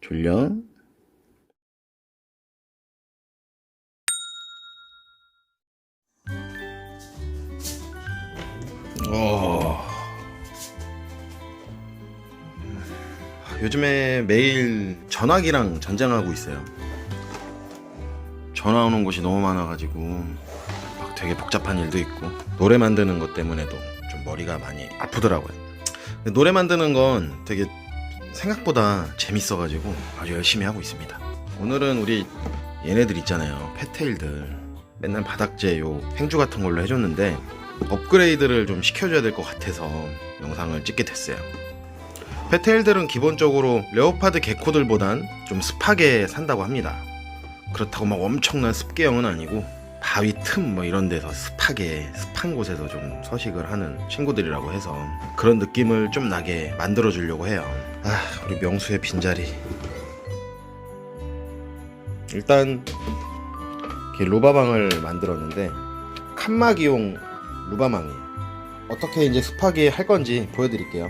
졸려? 어. 요즘에 매일 전화기랑 전쟁하고 있어요. 전화 오는 곳이 너무 많아가지고 막 되게 복잡한 일도 있고 노래 만드는 것 때문에도 좀 머리가 많이 아프더라고요. 노래 만드는 건 되게 생각보다 재밌어가지고 아주 열심히 하고 있습니다. 오늘은 우리 얘네들 있잖아요. 페테일들 맨날 바닥재 요 행주 같은 걸로 해줬는데 업그레이드를 좀 시켜줘야 될 것 같아서 영상을 찍게 됐어요. 페테일들은 기본적으로 레오파드 개코들보단 좀 습하게 산다고 합니다. 그렇다고 막 엄청난 습계형은 아니고 바위 틈 뭐 이런 데서 습하게 습한 곳에서 좀 서식을 하는 친구들이라고 해서 그런 느낌을 좀 나게 만들어 주려고 해요. 아, 우리 명수의 빈자리. 일단 이렇게 루바망을 만들었는데 칸막이용 루바망이에요. 어떻게 이제 습하게 할 건지 보여드릴게요.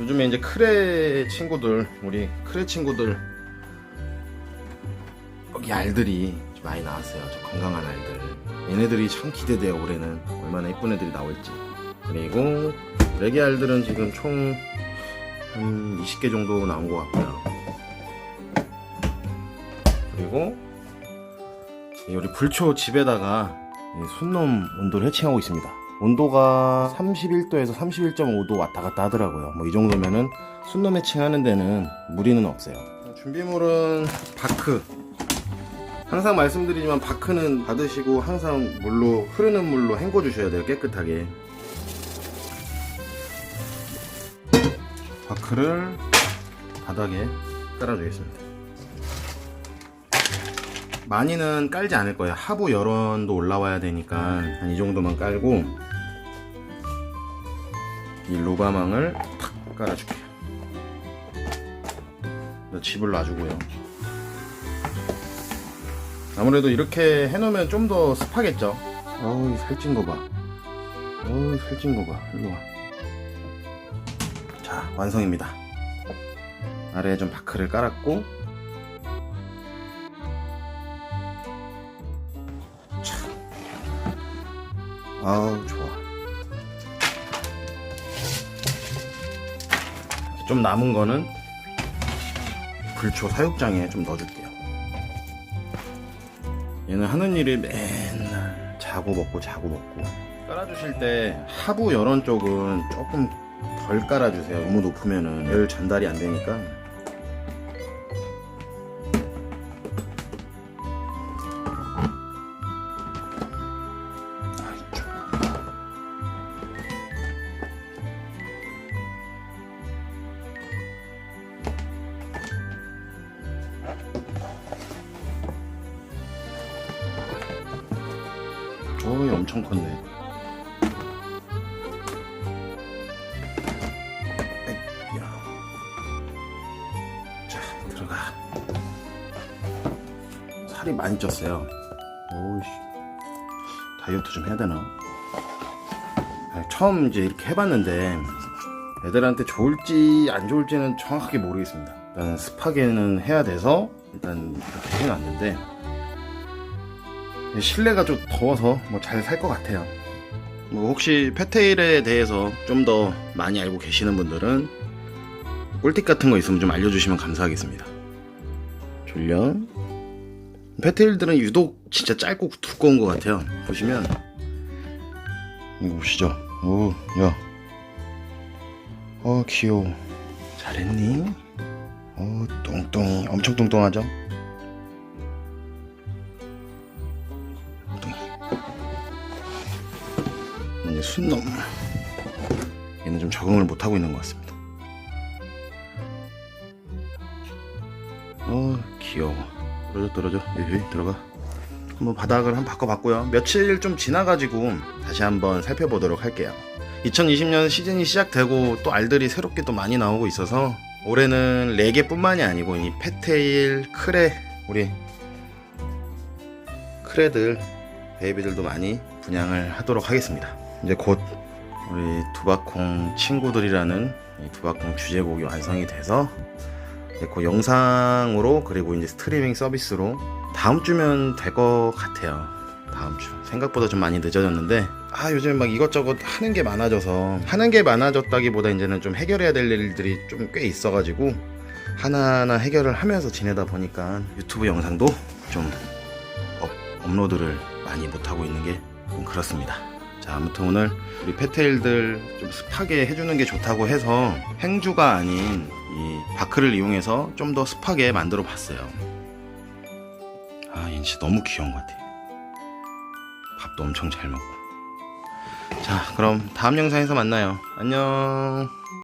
요즘에 이제 크레 친구들, 우리 크레 친구들 여기 알들이 좀 많이 나왔어요. 저 건강한 알들. 얘네들이 참 기대돼요. 올해는 얼마나 이쁜 애들이 나올지. 그리고 레게 알들은 지금 총 한 20개 정도 나온 것 같고요. 그리고 이 우리 불초 집에다가 이 순놈 온도를 해칭하고 있습니다. 온도가 31도에서 31.5도 왔다 갔다 하더라고요. 뭐 이 정도면은 순놈 해칭하는 데는 무리는 없어요. 준비물은 바크. 항상 말씀드리지만 바크는 받으시고 항상 물로 흐르는 물로 헹궈 주셔야 돼요. 깨끗하게. 바크를 바닥에 깔아주겠습니다. 많이는 깔지 않을 거예요. 하부 열원도 올라와야 되니까 한 이 정도만 깔고 이 루바망을 탁 깔아줄게요. 집을 놔주고요. 아무래도 이렇게 해놓으면 좀 더 습하겠죠. 어우 살찐 거 봐. 어우 살찐 거 봐. 일로 와. 자 완성입니다. 아래에 좀 바크를 깔았고. 아우 좋아. 좀 남은 거는 불초 사육장에 좀 넣어줄게요. 얘는 하는 일이 맨날 자고 먹고 자고 먹고. 깔아주실 때 하부 열원 쪽은 조금 덜 깔아주세요. 너무 높으면은. 열 전달이 안 되니까. 어이 엄청 컸네 살이 많이 쪘어요 오이씨 다이어트 좀 해야 되나 아니, 처음 이제 이렇게 해봤는데 애들한테 좋을지 안 좋을지는 정확하게 모르겠습니다 일단 습하게는 해야 돼서 일단 이렇게 해놨는데 실내가 좀 더워서 뭐 잘 살 것 같아요. 뭐 혹시 페테일에 대해서 좀 더 많이 알고 계시는 분들은 꿀팁 같은 거 있으면 좀 알려주시면 감사하겠습니다. 졸려? 페테일들은 유독 진짜 짧고 두꺼운 것 같아요. 보시면 이거 보시죠. 오, 야, 어 귀여워. 잘했니? 어 똥똥이 엄청 똥똥하죠? 이제 순놈 얘는 좀 적응을 못하고 있는 것 같습니다 어 귀여워 떨어져 떨어져. 여기 들어가. 한번 바닥을 한번 바꿔봤고요. 며칠 좀 지나가지고 다시 한번 살펴보도록 할게요. 2020년 시즌이 시작되고 또 알들이 새롭게 또 많이 나오고 있어서 올해는 레게 뿐만이 아니고 이 페테일, 크레 우리 크레들 베이비들도 많이 분양을 하도록 하겠습니다. 이제 곧 우리 두바콩 친구들이라는 이 두바콩 주제곡이 완성이 돼서 네, 그 영상으로 그리고 이제 스트리밍 서비스로 다음 주면 될 것 같아요. 다음 주. 생각보다 좀 많이 늦어졌는데 아 요즘 막 이것저것 하는 게 많아져서 하는 게 많아졌다기보다 이제는 좀 해결해야 될 일들이 좀 꽤 있어가지고 하나하나 해결을 하면서 지내다 보니까 유튜브 영상도 좀 업, 업로드를 많이 못하고 있는 게 좀 그렇습니다. 자 아무튼 오늘 우리 페테일들 좀 습하게 해주는 게 좋다고 해서 행주가 아닌 이 바크를 이용해서 좀 더 습하게 만들어 봤어요. 아, 얘 진짜 너무 귀여운 것 같아. 밥도 엄청 잘 먹고. 자, 그럼 다음 영상에서 만나요. 안녕.